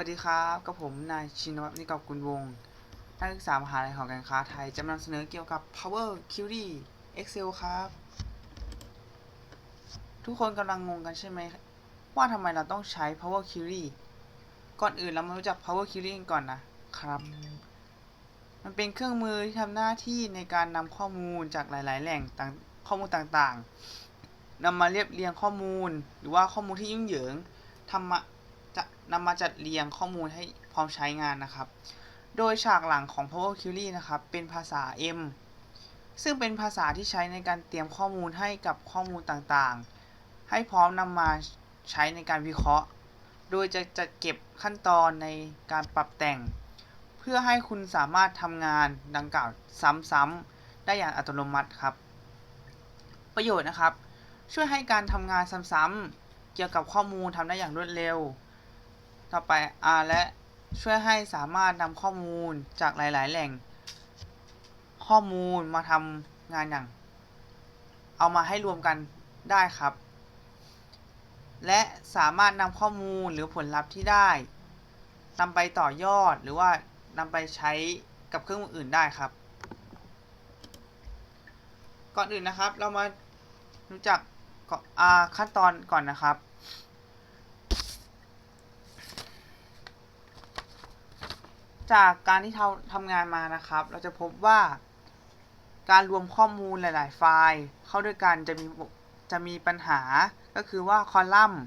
วัสดีครับกับผมนายชินวัฒน์นิกรกุลวงศ์นักศึกษามหาลัยหอการค้าไทยจะนำเสนอเกี่ยวกับ Power Query Excel ครับ ทุกคนกำลังงงกันใช่ไหม ว่าทำไมเราต้องใช้ Power Query ก่อนอื่นเรามารู้จัก Power Query กันก่อนนะครับ มันเป็นเครื่องมือที่ทำหน้าที่ในการนำข้อมูลจากหลาย ๆ แหล่งข้อมูลต่าง ๆนำมาเรียบเรียงข้อมูล หรือว่าข้อมูลที่ยุ่งเหยิงทำมา นำมาจัดเรียงข้อมูลให้พร้อมใช้งานนะครับ โดยฉากหลังของ Power Query นะครับ เป็นภาษา M ซึ่งเป็นภาษาที่ใช้ในการเตรียมข้อมูลให้กับข้อมูลต่างๆ ให้พร้อมนำมาใช้ในการวิเคราะห์ โดยจะจัดเก็บขั้นตอนในการปรับแต่ง เพื่อให้คุณสามารถทำงานดังกล่าวซ้ำๆ ได้อย่างอัตโนมัติครับ ประโยชน์นะครับ ช่วยให้การทำงานซ้ำๆ เกี่ยวกับข้อมูลทำได้อย่างรวดเร็ว ต่อไป R และช่วยให้สามารถนำข้อมูลจากหลาย ๆ แหล่ง ข้อมูลมาทำงานอย่าง เอามาให้รวมกันได้ครับ และสามารถนำข้อมูลหรือผลลัพธ์ที่ได้นำไปต่อยอดหรือว่านำไปใช้กับเครื่องมืออื่นได้ครับ ก่อนอื่นนะครับเรามารู้จักขั้นตอนก่อนนะครับ จากการที่เราทำงานมานะครับ เราจะพบว่า การรวมข้อมูลหลาย ๆ ไฟล์ เข้าด้วยกันจะมีจะมีปัญหาก็คือว่าคอลัมน์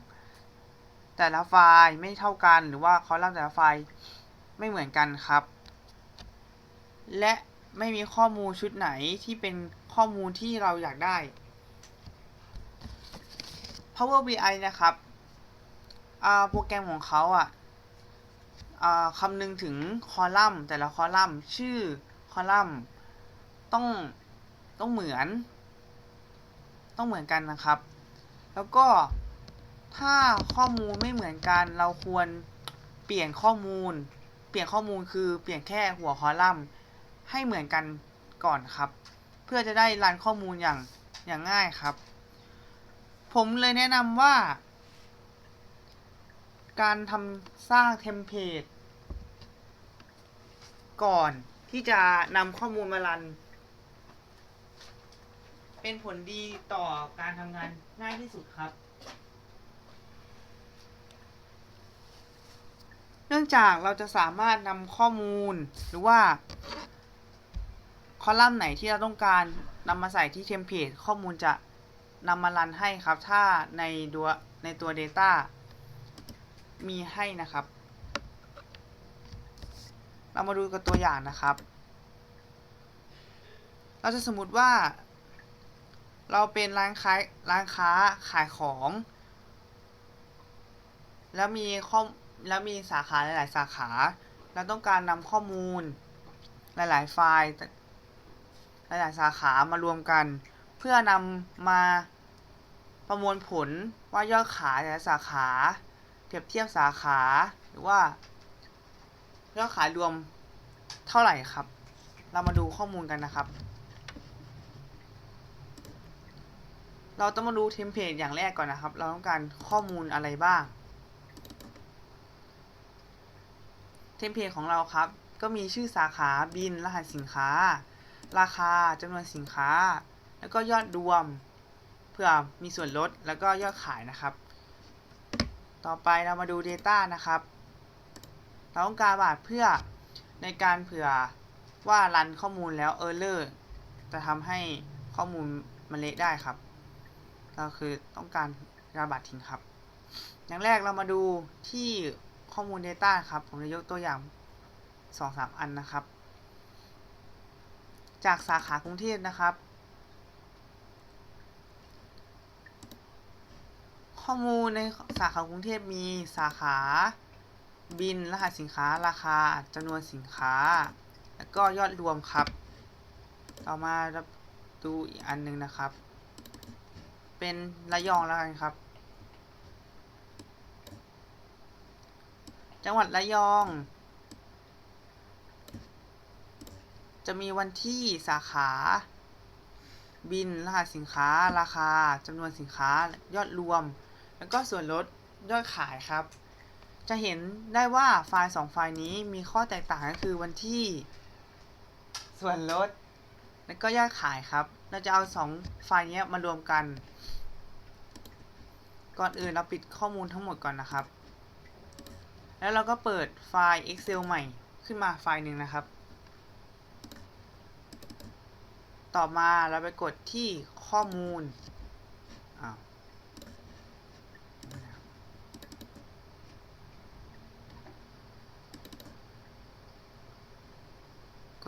แต่ละไฟล์ไม่เท่ากันหรือว่าคอลัมน์แต่ละไฟล์ไม่เหมือนกันครับ และไม่มีข้อมูลชุดไหนที่เป็นข้อมูลที่เราอยากได้ Power BI นะครับโปรแกรมของเขาอะอ่า คำนึงถึงคอลัมน์ แต่ละคอลัมน์ชื่อคอลัมน์ต้องต้องเหมือน ต้องเหมือนกันนะครับ แล้วก็ถ้าข้อมูลไม่เหมือนกัน เราควรเปลี่ยนข้อมูล เปลี่ยนข้อมูลคือเปลี่ยนแค่หัวคอลัมน์ให้เหมือนกันก่อนครับ เพื่อจะได้รันข้อมูลอย่างอย่างง่ายครับ ผมเลยแนะนำว่า การทำสร้างเทมเพลตก่อนที่จะนำข้อมูลมารัน เป็นผลดีต่อการทำงานง่ายที่สุดครับ เนื่องจากเราจะสามารถนำข้อมูลหรือว่า คอลัมน์ไหนที่เราต้องการนำมาใส่ที่เทมเพลตข้อมูลจะนำมารันให้ครับ ถ้าในตัวในตัว Data มีให้นะครับ เรามาดูกับตัวอย่างนะครับ เราจะสมมติว่า เราเป็นร้านค้าร้านค้าขายของ แล้วมีข้อแล้วมีสาขาหลาย ๆ สาขา เราต้องการนำข้อมูล หลาย ๆ ไฟล์หลาย ๆ สาขามารวมกัน เพื่อนำมาประมวลผลว่ายอดขายแต่ละสาขา เปรียบเทียบสาขาหรือว่ายอดขายรวมเท่าไหร่ครับ เรามาดูข้อมูลกันนะครับ เราต้องมาดูเทมเพลตอย่างแรกก่อนนะครับ เราต้องการข้อมูลอะไรบ้าง เทมเพลตของเราครับ ก็มีชื่อสาขาบิน รหัสสินค้า ราคาจำนวนสินค้า แล้วก็ยอดรวม เพื่อมีส่วนลดแล้วก็ยอดขายนะครับ ต่อไปเรามาดู Data นะครับ เราต้องการบาทเพื่อในการเผื่อว่ารันข้อมูลแล้ว Error จะทำให้ข้อมูลมันเละได้ครับ ก็คือต้องการกาบัตรทิ้งครับ อย่างแรกเรามาดูที่ข้อมูล Data ครับ ผมจะยกตัวอย่าง 2-3 อันนะครับ จากสาขากรุงเทพนะครับ ข้อมูลในสาขากรุงเทพมีสาขา บินรหัสสินค้าราคาจำนวนสินค้า แล้วก็ยอดรวมครับ ต่อมาดูอีกอันหนึงนะครับ เป็นระยองแล้วกันครับ จังหวัดระยอง จะมีวันที่สาขาบิน รหัสสินค้า ราคา จำนวนสินค้า ยอดรวม แล้วก็ส่วนลดยอดขายครับ จะเห็นได้ว่าไฟล์สองไฟล์นี้มีข้อแตกต่างก็คือวันที่ ส่วนลด แล้วก็ยอดขายครับ เราจะเอาสองไฟล์นี้มารวมกัน ก่อนอื่นเราปิดข้อมูลทั้งหมดก่อนนะครับ แล้วเราก็เปิดไฟล์ Excel ใหม่ขึ้นมาไฟล์หนึ่งนะครับ ต่อมาเราไปกดที่ข้อมูลอ้าวก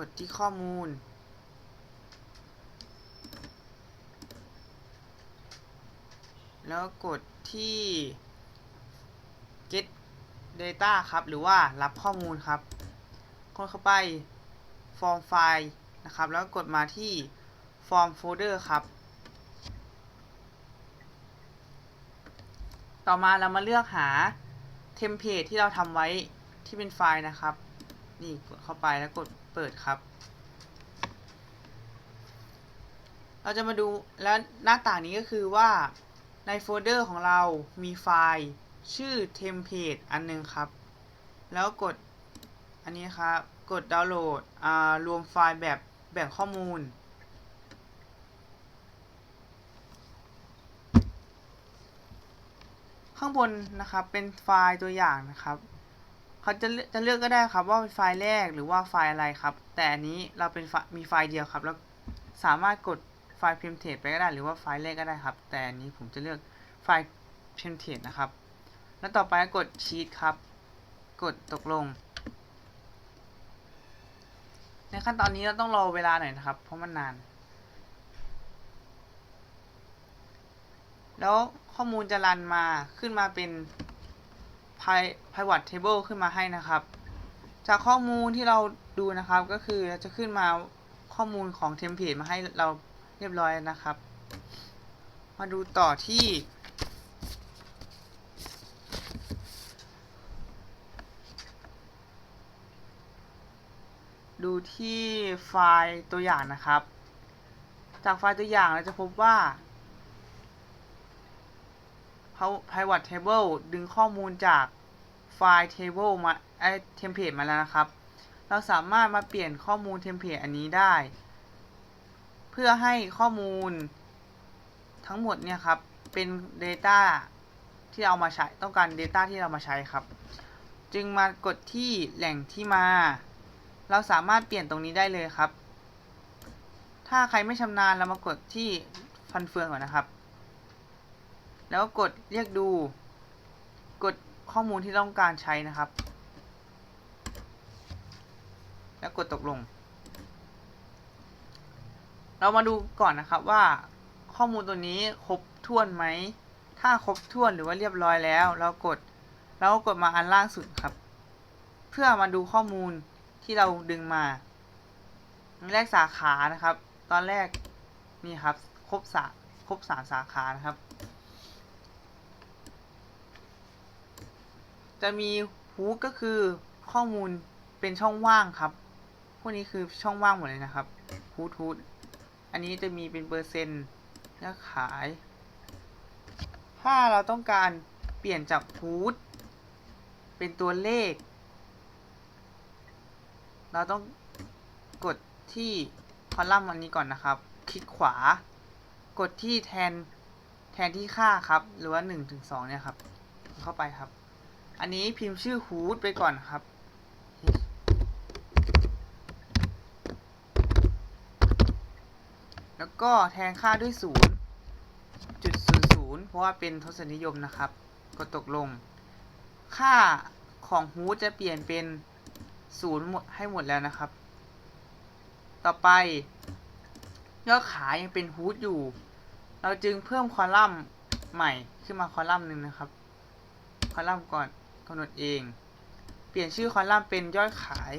ดที่ข้อมูล แล้วกดที่ get data ครับ หรือว่ารับข้อมูลครับกดเข้าไป form file นะครับ แล้วกดมาที่ form folder ครับ ต่อมาเรามาเลือกหาเทมเพลตที่เราทำไว้ที่เป็นไฟล์นะครับ นี่กดเข้าไปแล้วกดเปิดครับ เราจะมาดูแล้วหน้าต่างนี้ก็คือว่าในโฟลเดอร์ของเรามีไฟล์ชื่อเทมเพลตอันหนึงครับ แล้วกดอันนี้ครับ กดดาวน์โหลดรวมไฟล์แบบแบ่งข้อมูล ข้างบนนะครับเป็นไฟล์ตัวอย่างนะครับ เขาจะเลือกจะเลือกก็ได้ครับว่าเป็นไฟล์แรกหรือว่าไฟล์อะไรครับ แต่อันนี้เราเป็นมีไฟล์เดียวครับ แล้วสามารถกดไฟล์ Pemtest ไปก็ได้ หรือว่าไฟล์แรกก็ได้ครับ แต่อันนี้ผมจะเลือกไฟล์ Pemtest นะครับ แล้วต่อไปกด Sheet ครับ กดตกลง ในขั้นตอนนี้เราต้องรอเวลาหน่อยนะครับ เพราะมันนาน แล้วข้อมูลจะรันมาขึ้นมาเป็น Pi- pivot table ขึ้นมาให้นะครับ จากข้อมูลที่เราดูนะครับก็คือจะขึ้นมาข้อมูลของเทมเพลตมาให้เราเรียบร้อยนะครับ มาดูต่อที่ ดูที่ไฟล์ตัวอย่างนะครับ จากไฟล์ตัวอย่างเราจะพบว่า pivot table ดึงข้อมูลจากไฟล์ table มาไอเทมเพลตมาแล้วนะครับ เราสามารถมาเปลี่ยนข้อมูลเทมเพลตอันนี้ได้ เพื่อให้ข้อมูลทั้งหมดเนี่ยครับ เป็น Data ที่เอามาใช้ต้องการ Data ที่เรามาใช้ครับ จึงมากดที่แหล่งที่มา เราสามารถเปลี่ยนตรงนี้ได้เลยครับ ถ้าใครไม่ชำนาญเรามากดที่ฟันเฟืองก่อนนะครับ แล้วกดเรียกดู กดข้อมูลที่ต้องการใช้นะครับ แล้วกดตกลง เรามาดูก่อนนะครับว่าข้อมูลตัวนี้ครบถ้วนไหม ถ้าครบถ้วนหรือว่าเรียบร้อยแล้ว เรากดเราก็กดมาอันล่างสุดครับ เพื่อมาดูข้อมูลที่เราดึงมาแรกสาขานะครับ ตอนแรกนี่ครับ ครบสาครบสามสาขานะครับ จะมีฮูดก็คือข้อมูลเป็นช่องว่างครับ พวกนี้คือช่องว่างหมดเลยนะครับฮูดฮูดอันนี้จะมีเป็นเปอร์เซ็นต์ยอดขาย ถ้าเราต้องการเปลี่ยนจากฮูดเป็นตัวเลข เราต้องกดที่คอลัมน์อันนี้ก่อนนะครับ คลิกขวา กดที่แทนแทนที่ค่าครับ หรือว่า1ถึง2เนี่ยครับ เข้าไปครับ อันนี้พิมพ์ชื่อฮูดไปก่อนครับ แล้วก็แทนค่าด้วย0จุด00 เพราะว่าเป็นทศนิยมนะครับกดตกลง ค่าของฮูดจะเปลี่ยนเป็น 0 หมดให้หมดแล้วนะครับ ต่อไป ยอดขายยังเป็นฮูดอยู่ เราจึงเพิ่มคอลัมน์ใหม่ขึ้นมาคอลัมน์หนึ่งนะครับ คอลัมน์ก่อน กำหนดเอง เปลี่ยนชื่อคอลัมน์เป็นยอดขาย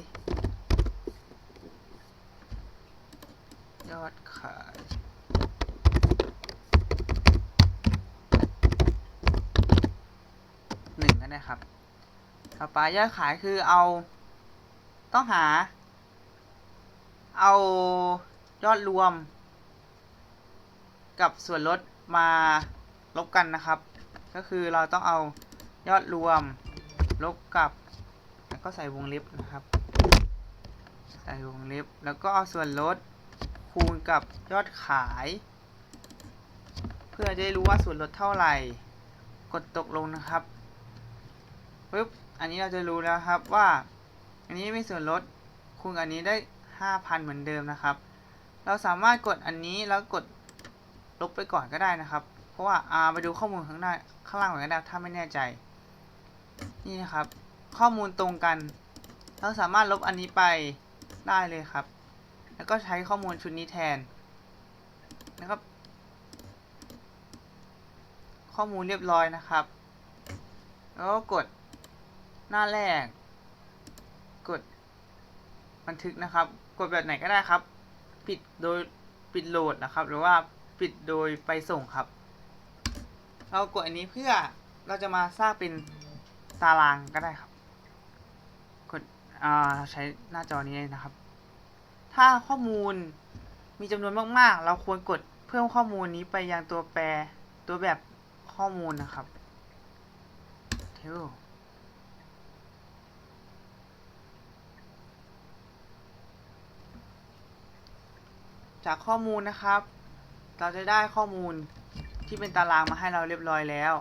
ยอดขายหนึ่งนั่นนะครับ ต่อไปยอดขายคือเอา ต้องหา เอายอดรวม กับส่วนลดมาลบกันนะครับ ก็คือเราต้องเอายอดรวม ลบกับ แล้วก็ใส่วงเล็บนะครับ ใส่วงเล็บ แล้วก็เอาส่วนลดคูณกับยอดขาย เพื่อจะได้รู้ว่าส่วนลดเท่าไหร่ กดตกลงนะครับปึ๊บอันนี้เราจะรู้แล้วครับว่า อันนี้มีส่วนลดคูณอันนี้ได้ 5,000 เหมือนเดิมนะครับ เราสามารถกดอันนี้แล้วกดลบไปก่อนก็ได้นะครับ เพราะว่าอ่าไปดูข้อมูลข้างหน้าข้างล่างก่อนก็ได้ถ้าไม่แน่ใจ นี่นะครับ ข้อมูลตรงกัน เราสามารถลบอันนี้ไปได้เลยครับ แล้วก็ใช้ข้อมูลชุดนี้แทนนะครับ ข้อมูลเรียบร้อยนะครับ แล้วก็กดหน้าแรก กดบันทึกนะครับ กดแบบไหนก็ได้ครับ ปิดโดยปิดโหลดนะครับ หรือว่าปิดโดยไปส่งครับ เรากดอันนี้เพื่อเราจะมาสร้างเป็น ตารางก็ได้ครับ กดใช้หน้าจอนี้เลยนะครับ ถ้าข้อมูลมีจำนวนมากๆ เราควรกดเพิ่มข้อมูลนี้ไปยังตัวแปรตัวแบบข้อมูลนะครับเทลจากข้อมูลนะครับ เราจะได้ข้อมูลที่เป็นตารางมาให้เราเรียบร้อยแล้ว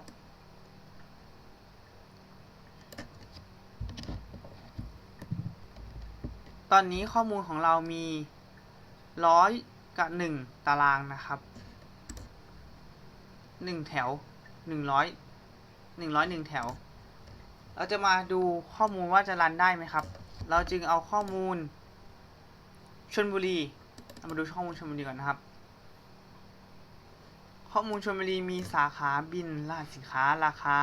ตอนนี้ข้อมูลของเรามีร้อยกับหนึ่งตารางนะครับหนึ่งแถวหนึ่งร้อยหนึ่งร้อยหนึ่งแถว เราจะมาดูข้อมูลว่าจะรันได้ไหมครับ เราจึงเอาข้อมูลชนบุรีเรามาดูข้อมูลชลบุรีก่อนนะครับ ข้อมูลชลบุรีมีสาขาบินรหัสสินค้าราคา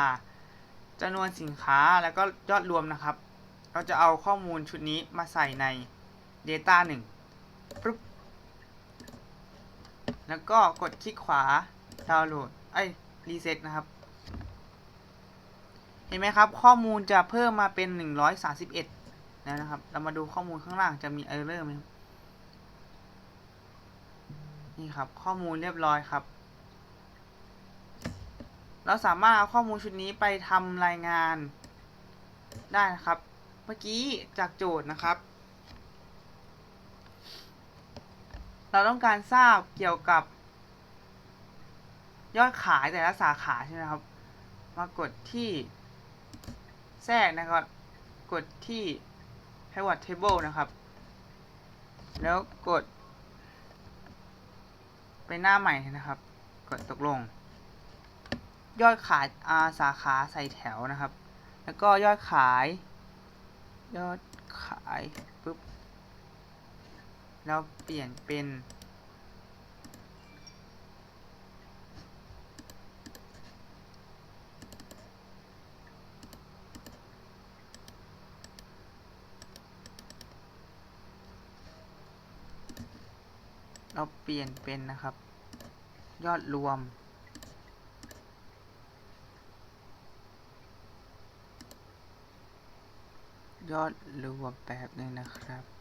จำนวนสินค้าแล้วก็ยอดรวมนะครับ เราจะเอาข้อมูลชุดนี้มาใส่ใน Data 1ปึ๊บแล้วก็กดคลิกขวาดาวน์โหลดเอ้รีเซ็ตนะครับ เห็นไหมครับ ข้อมูลจะเพิ่มมาเป็น 131แล้วนะครับ เรามาดูข้อมูลข้างล่างจะมีเออร์เรอร์ไหมครับนี่ครับ ข้อมูลเรียบร้อยครับ เราสามารถเอาข้อมูลชุดนี้ไปทำรายงานได้นะครับ เมื่อกี้จากโจทย์นะครับ เราต้องการทราบเกี่ยวกับ ยอดขายแต่ละสาขาใช่ไหมครับ มากดที่แทรกนะครับ กดที่ pivot table นะครับ แล้วกด ไปหน้าใหม่นะครับ กดตกลง ยอดขายอาสาขาใส่แถวนะครับ แล้วก็ยอดขาย ยอดขายปุ๊บแล้วเปลี่ยนเป็น เราเปลี่ยนเป็นนะครับ ยอดรวม ยอดรวมแบบนึงนะครับ